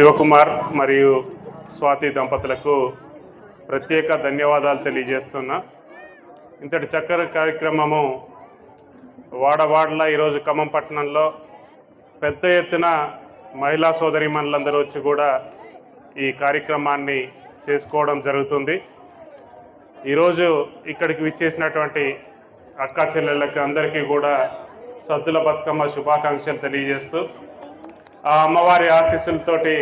శివకుమార్ మరియు స్వాతి దంపతులకు ప్రత్యేక ధన్యవాదాలు తెలియజేస్తున్నా. ఇంతటి చక్కని కార్యక్రమము వాడవాడల ఈరోజు ఖమ్మం పట్టణంలో పెద్ద ఎత్తున మహిళా సోదరిమణులందరూ వచ్చి కూడా ఈ కార్యక్రమాన్ని చేసుకోవడం జరుగుతుంది. ఈరోజు ఇక్కడికి విచ్చేసినటువంటి అక్క చెల్లెళ్ళకి అందరికీ కూడా సద్దుల బతుకమ్మ శుభాకాంక్షలు తెలియజేస్తూ ఆ అమ్మవారి ఆశీస్సులతోటి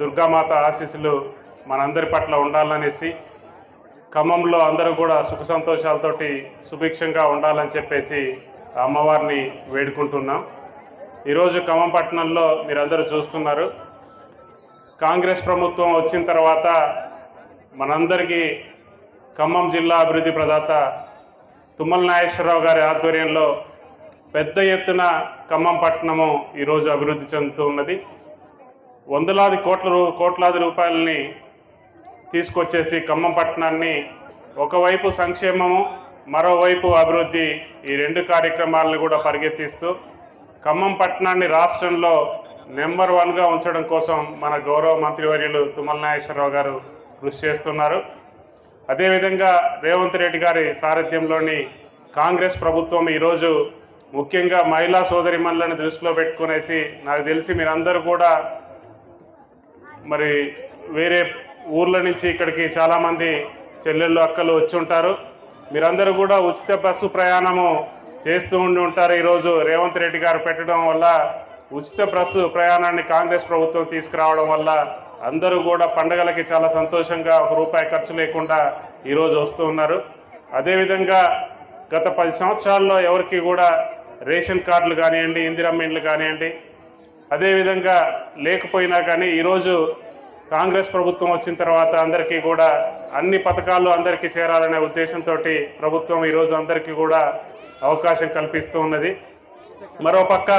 దుర్గామాత ఆశీస్సులు మనందరి పట్ల ఉండాలనేసి ఖమ్మంలో అందరూ కూడా సుఖ సంతోషాలతోటి సుభిక్షంగా ఉండాలని చెప్పేసి ఆ అమ్మవారిని వేడుకుంటున్నాం. ఈరోజు ఖమ్మం పట్టణంలో మీరందరూ చూస్తున్నారు. కాంగ్రెస్ ప్రభుత్వం వచ్చిన తర్వాత మనందరికీ ఖమ్మం జిల్లా అభివృద్ధి ప్రదాత తుమ్మల నాగేశ్వరరావు గారి ఆధ్వర్యంలో పెద్ద ఎత్తున ఖమ్మం పట్టణము ఈరోజు అభివృద్ధి చెందుతూ ఉన్నది. వందలాది కోట్ల రూ కోట్లాది రూపాయలని తీసుకొచ్చేసి ఖమ్మం పట్టణాన్ని ఒకవైపు సంక్షేమము మరోవైపు అభివృద్ధి ఈ రెండు కార్యక్రమాలను కూడా పరిగెత్తిస్తూ ఖమ్మం పట్టణాన్ని రాష్ట్రంలో నెంబర్ వన్గా ఉంచడం కోసం మన గౌరవ మంత్రివర్యులు తుమ్మల నాగేశ్వరరావు గారు కృషి చేస్తున్నారు. అదేవిధంగా రేవంత్ రెడ్డి గారి సారథ్యంలోని కాంగ్రెస్ ప్రభుత్వం ఈరోజు ముఖ్యంగా మహిళా సోదరిమణులను దృష్టిలో పెట్టుకునేసి నాకు తెలిసి మీరందరూ కూడా మరి వేరే ఊర్ల నుంచి ఇక్కడికి చాలామంది చెల్లెళ్ళు అక్కలు వచ్చి ఉంటారు. మీరందరూ కూడా ఉచిత బస్సు ప్రయాణము చేస్తూ ఉండి ఉంటారు. ఈరోజు రేవంత్ రెడ్డి గారు పెట్టడం వల్ల ఉచిత బస్సు ప్రయాణాన్ని కాంగ్రెస్ ప్రభుత్వం తీసుకురావడం వల్ల అందరూ కూడా పండగలకి చాలా సంతోషంగా ఒక రూపాయి ఖర్చు లేకుండా ఈరోజు వస్తూ ఉన్నారు. అదేవిధంగా గత పది సంవత్సరాల్లో ఎవరికి కూడా రేషన్ కార్డులు కానివ్వండి ఇందిరమ్మ ఇండ్లు కానివ్వండి అదేవిధంగా లేకపోయినా కానీ ఈరోజు కాంగ్రెస్ ప్రభుత్వం వచ్చిన తర్వాత అందరికీ కూడా అన్ని పథకాలు అందరికీ చేరాలనే ఉద్దేశంతో ప్రభుత్వం ఈరోజు అందరికీ కూడా అవకాశం కల్పిస్తూ ఉన్నది. మరోపక్క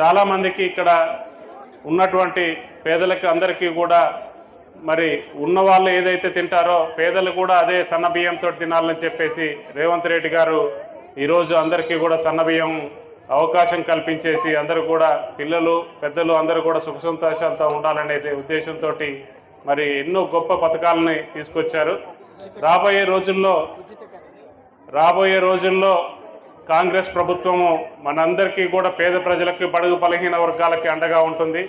చాలామందికి ఇక్కడ ఉన్నటువంటి పేదలకి అందరికీ కూడా మరి ఉన్న వాళ్ళు ఏదైతే తింటారో పేదలు కూడా అదే సన్న బియ్యంతో తినాలని చెప్పేసి రేవంత్ రెడ్డి గారు ఈరోజు అందరికీ కూడా సన్నబియ్యం అవకాశం కల్పించేసి అందరూ కూడా పిల్లలు పెద్దలు అందరూ కూడా సుఖ సంతోషాలతో ఉండాలనే ఉద్దేశంతో మరి ఎన్నో గొప్ప పథకాలని తీసుకొచ్చారు. రాబోయే రోజుల్లో రాబోయే రోజుల్లో కాంగ్రెస్ ప్రభుత్వము మనందరికీ కూడా పేద ప్రజలకు బడుగు బలహీన వర్గాలకి అండగా ఉంటుంది.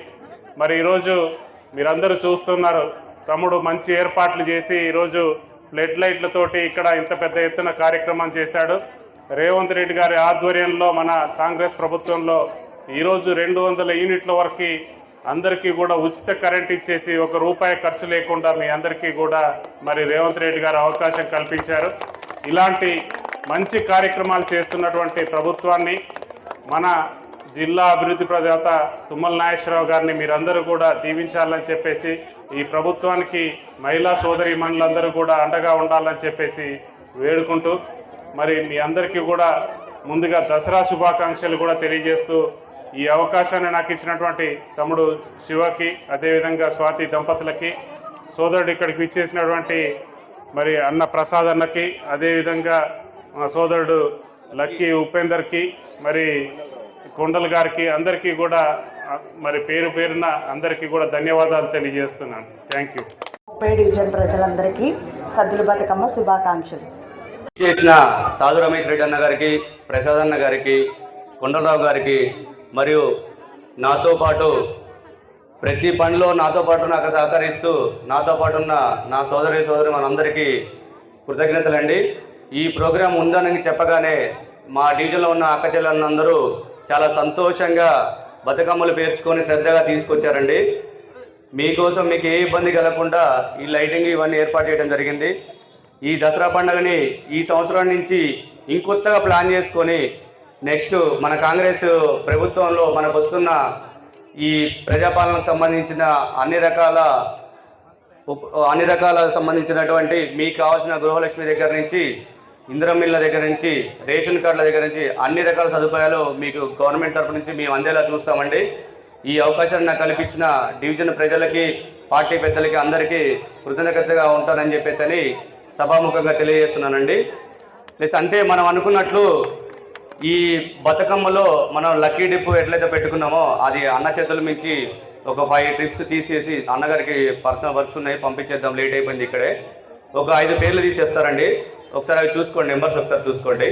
మరి ఈరోజు మీరందరూ చూస్తున్నారు తమ్ముడు మంచి ఏర్పాట్లు చేసి ఈరోజు ఫ్లడ్ లైట్లతోటి ఇక్కడ ఇంత పెద్ద ఎత్తున కార్యక్రమం చేశాడు. రేవంత్ రెడ్డి గారి ఆధ్వర్యంలో మన కాంగ్రెస్ ప్రభుత్వంలో ఈరోజు రెండు వందల యూనిట్ల వరకు అందరికీ కూడా ఉచిత కరెంట్ ఇచ్చేసి ఒక రూపాయి ఖర్చు లేకుండా మీ అందరికీ కూడా మరి రేవంత్ రెడ్డి గారు అవకాశం కల్పించారు. ఇలాంటి మంచి కార్యక్రమాలు చేస్తున్నటువంటి ప్రభుత్వాన్ని మన జిల్లా అభివృద్ధి ప్రదాత తుమ్మల నాగేశ్వరరావు గారిని మీరందరూ కూడా దీవించాలని చెప్పేసి ఈ ప్రభుత్వానికి మహిళా సోదరి మనులందరూ కూడా అండగా ఉండాలని చెప్పేసి వేడుకుంటూ మరి మీ అందరికీ కూడా ముందుగా దసరా శుభాకాంక్షలు కూడా తెలియజేస్తూ ఈ అవకాశాన్ని నాకు ఇచ్చినటువంటి తమ్ముడు శివకి అదేవిధంగా స్వాతి దంపతులకి సోదరుడు ఇక్కడికి ఇచ్చేసినటువంటి మరి అన్న ప్రసాద్ అన్నకి అదేవిధంగా మా సోదరుడు లక్కీ ఉపేందర్కి మరి కొండల్ గారికి అందరికీ కూడా మరి పేరు పేరున అందరికీ కూడా ధన్యవాదాలు తెలియజేస్తున్నాను. Thank you. ముప్పై డివిజన్ ప్రజలందరికీ సద్దుల బతుకమ్మ శుభాకాంక్షలు. చేసిన సాధు రమేష్ రెడ్డి అన్న గారికి ప్రసాద్ అన్న గారికి కొండలరావు గారికి మరియు నాతో పాటు ప్రతి పనిలో నాతో పాటు నాకు సహకరిస్తూ నాతో పాటు ఉన్న నా సోదరి సోదరి మనందరికీ కృతజ్ఞతలండి. ఈ ప్రోగ్రాం ఉందని చెప్పగానే మా డివిజన్లో ఉన్న అక్క చెల్లెలందరూ చాలా సంతోషంగా బతుకమ్మలు పేర్చుకొని శ్రద్ధగా తీసుకొచ్చారండి. మీకోసం మీకు ఏ ఇబ్బంది కలగకుండా ఈ లైటింగ్ ఇవన్నీ ఏర్పాటు చేయడం జరిగింది. ఈ దసరా పండుగని ఈ సంవత్సరం నుంచి ఇంకొత్తగా ప్లాన్ చేసుకొని నెక్స్ట్ మన కాంగ్రెస్ ప్రభుత్వంలో మనకు వస్తున్న ఈ ప్రజాపాలనకు సంబంధించిన అన్ని రకాల అన్ని రకాల సంబంధించినటువంటి మీకు కావాల్సిన గృహలక్ష్మి దగ్గర నుంచి ఇంద్రమిల్ల దగ్గర నుంచి రేషన్ కార్డుల దగ్గర నుంచి అన్ని రకాల సదుపాయాలు మీకు గవర్నమెంట్ తరపు నుంచి మేము అందేలా చూస్తామండి. ఈ అవకాశాన్ని నాకు కల్పించిన డివిజన్ ప్రజలకి పార్టీ పెద్దలకి అందరికీ కృతజ్ఞతగా ఉంటానని చెప్పేసి అని సభాముఖంగా తెలియజేస్తున్నానండి. ప్లస్ అంటే మనం అనుకున్నట్లు ఈ బతుకమ్మలో మనం లక్కీ డిప్పు ఎట్లయితే పెట్టుకున్నామో అది అన్న చేతుల మించి ఒక ఫైవ్ ట్రిప్స్ తీసేసి అన్నగారికి పర్సనల్ వర్క్స్ ఉన్నాయి పంపించేద్దాం లేట్ అయిపోయింది ఇక్కడే. ఒక ఐదు పేర్లు తీసేస్తారండి. ఒకసారి అవి చూసుకోండి నెంబర్స్ ఒకసారి చూసుకోండి.